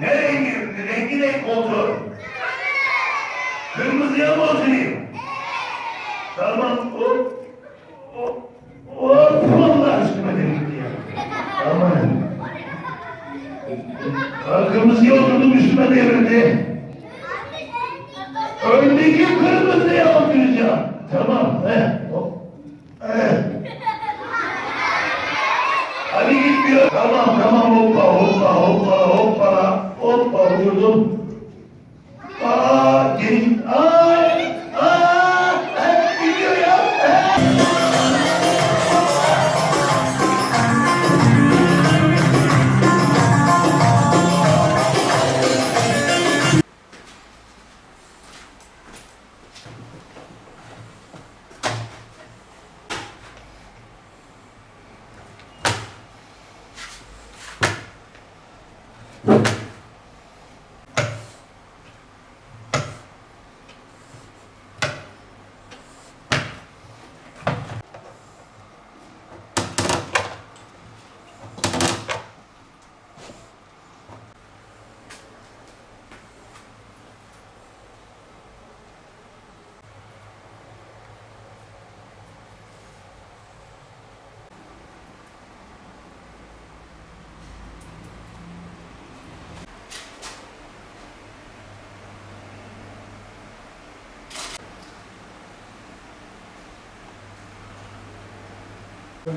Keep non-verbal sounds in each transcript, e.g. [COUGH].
Ne rengi? Rengi ne koltuğu? Kırmızıya mı oturayım? Tamam. Hop. Hop. Hop. Allah aşkına dedim ya. Aman. Ha, Kırmızıya oturdum üstüme devrildi. Öndeki kırmızıya oturacağım. Tamam. He. Hayırlı E,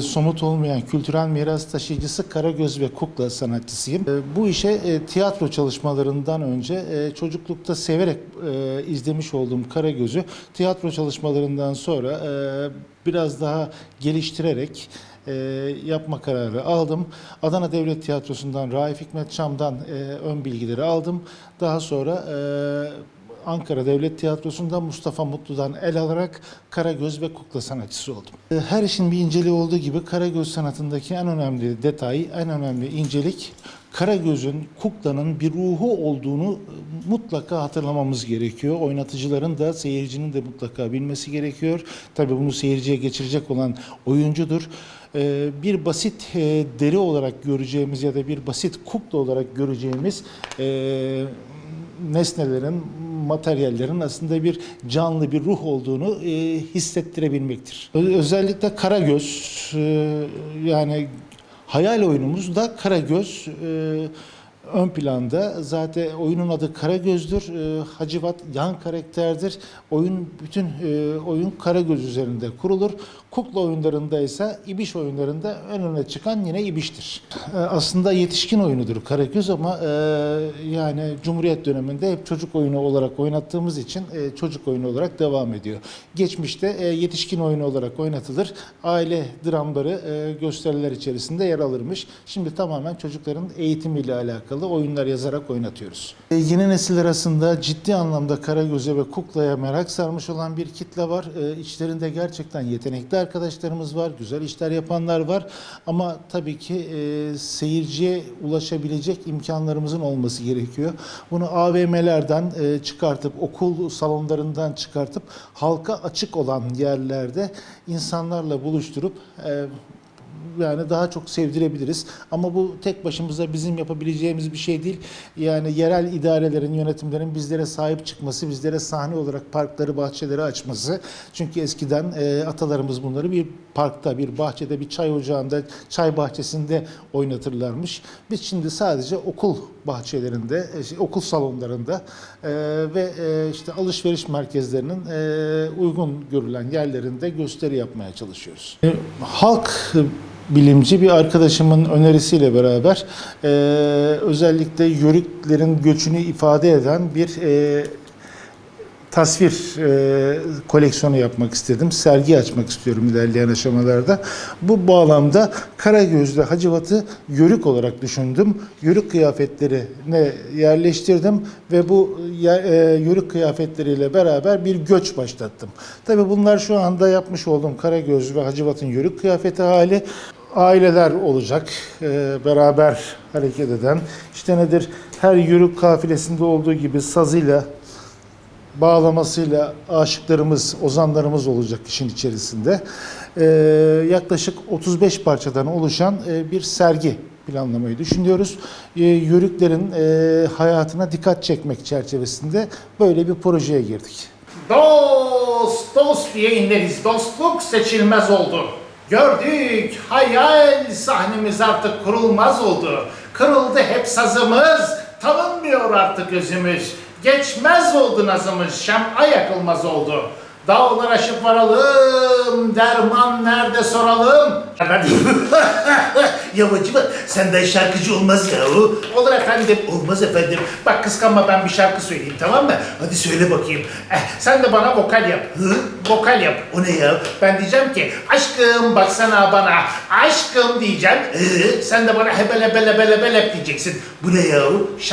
somut olmayan kültürel miras taşıyıcısı Karagöz ve Kukla sanatçısıyım. E, bu işe e, tiyatro çalışmalarından önce e, çocuklukta severek e, izlemiş olduğum Karagöz'ü tiyatro çalışmalarından sonra e, biraz daha geliştirerek e, yapma kararı aldım. Adana Devlet Tiyatrosu'ndan Raif Hikmet Çam'dan e, ön bilgileri aldım. Daha sonra e, Ankara Devlet Tiyatrosu'nda Mustafa Mutlu'dan el alarak Karagöz ve Kukla sanatçısı oldum. E, Her işin bir inceliği olduğu gibi Karagöz sanatındaki en önemli detay, en önemli incelik Karagöz'ün, kuklanın bir ruhu olduğunu e, mutlaka hatırlamamız gerekiyor. Oynatıcıların da, seyircinin de mutlaka bilmesi gerekiyor. Tabii bunu seyirciye geçirecek olan oyuncudur. E, Bir basit e, deri olarak göreceğimiz ya da bir basit kukla olarak göreceğimiz e, nesnelerin, materyallerin aslında bir canlı bir ruh olduğunu e, hissettirebilmektir. Özellikle Karagöz e, yani hayal oyunumuz da Karagöz e, ön planda. Zaten oyunun adı Karagöz'dür. E, Hacivat yan karakterdir. Oyun bütün e, oyun Karagöz üzerinde kurulur. Kukla oyunlarında ise İbiş oyunlarında en öne çıkan yine İbiş'tir. E, aslında yetişkin oyunudur Karagöz ama e, yani Cumhuriyet döneminde hep çocuk oyunu olarak oynattığımız için e, çocuk oyunu olarak devam ediyor. Geçmişte yetişkin oyunu olarak oynatılır. Aile dramları gösteriler içerisinde yer alırmış. Şimdi tamamen çocukların eğitimiyle alakalı oyunlar yazarak oynatıyoruz. E, yeni nesil arasında ciddi anlamda Karagöz'e ve kuklaya merak sarmış olan bir kitle var. E, içlerinde gerçekten yetenekli arkadaşlarımız var, güzel işler yapanlar var. Ama tabii ki e, seyirciye ulaşabilecek imkanlarımızın olması gerekiyor. Bunu AVM'lerden e, çıkartıp, okul salonlarından çıkartıp halka açık olan yerlerde insanlarla buluşturup e, yani daha çok sevdirebiliriz. Ama bu tek başımıza bizim yapabileceğimiz bir şey değil. Yani yerel idarelerin, yönetimlerin bizlere sahip çıkması, bizlere sahne olarak parkları, bahçeleri açması. Çünkü eskiden e, atalarımız bunları bir parkta, bir bahçede, bir çay ocağında, çay bahçesinde oynatırlarmış. Biz şimdi sadece okul bahçelerinde, e, şey, okul salonlarında e, ve e, işte alışveriş merkezlerinin e, uygun görülen yerlerinde gösteri yapmaya çalışıyoruz. E, halk bilimci bir arkadaşımın önerisiyle beraber e, özellikle yörüklerin göçünü ifade eden bir e, tasvir e, koleksiyonu yapmak istedim. Sergi açmak istiyorum ilerleyen aşamalarda. Bu bağlamda Karagöz'de Hacivat'ı yörük olarak düşündüm. Yörük kıyafetlerine yerleştirdim ve bu e, yörük kıyafetleriyle beraber bir göç başlattım. Tabii bunlar şu anda yapmış olduğum Karagöz ve Hacivat'ın yörük kıyafeti hali aileler olacak e, beraber hareket eden. İşte nedir? Her yörük kafilesinde olduğu gibi sazıyla bağlamasıyla aşıklarımız, ozanlarımız olacak işin içerisinde. Ee, yaklaşık 35 parçadan oluşan e, bir sergi planlamayı düşünüyoruz. Ee, yörüklerin e, hayatına dikkat çekmek çerçevesinde böyle bir projeye girdik. Dost, dost diye inleriz. Dostluk seçilmez oldu. Gördük, hayal sahnemiz artık kurulmaz oldu. Kırıldı hep sazımız, tanınmıyor artık özümüz. Geçmez oldu nazımız, şem'a yakılmaz oldu. Dağlar aşıp varalım, derman nerede soralım. [LAUGHS] Yavacıma senden şarkıcı olmaz ya o. Olur efendim. Olmaz efendim. Bak kıskanma ben bir şarkı söyleyeyim tamam mı? Hadi söyle bakayım. Eh, sen de bana vokal yap. Hı? Vokal yap. O ne ya? Ben diyeceğim ki aşkım baksana bana aşkım diyeceğim. Ee? Sen de bana hebele bele bele bele diyeceksin. Bu ne ya?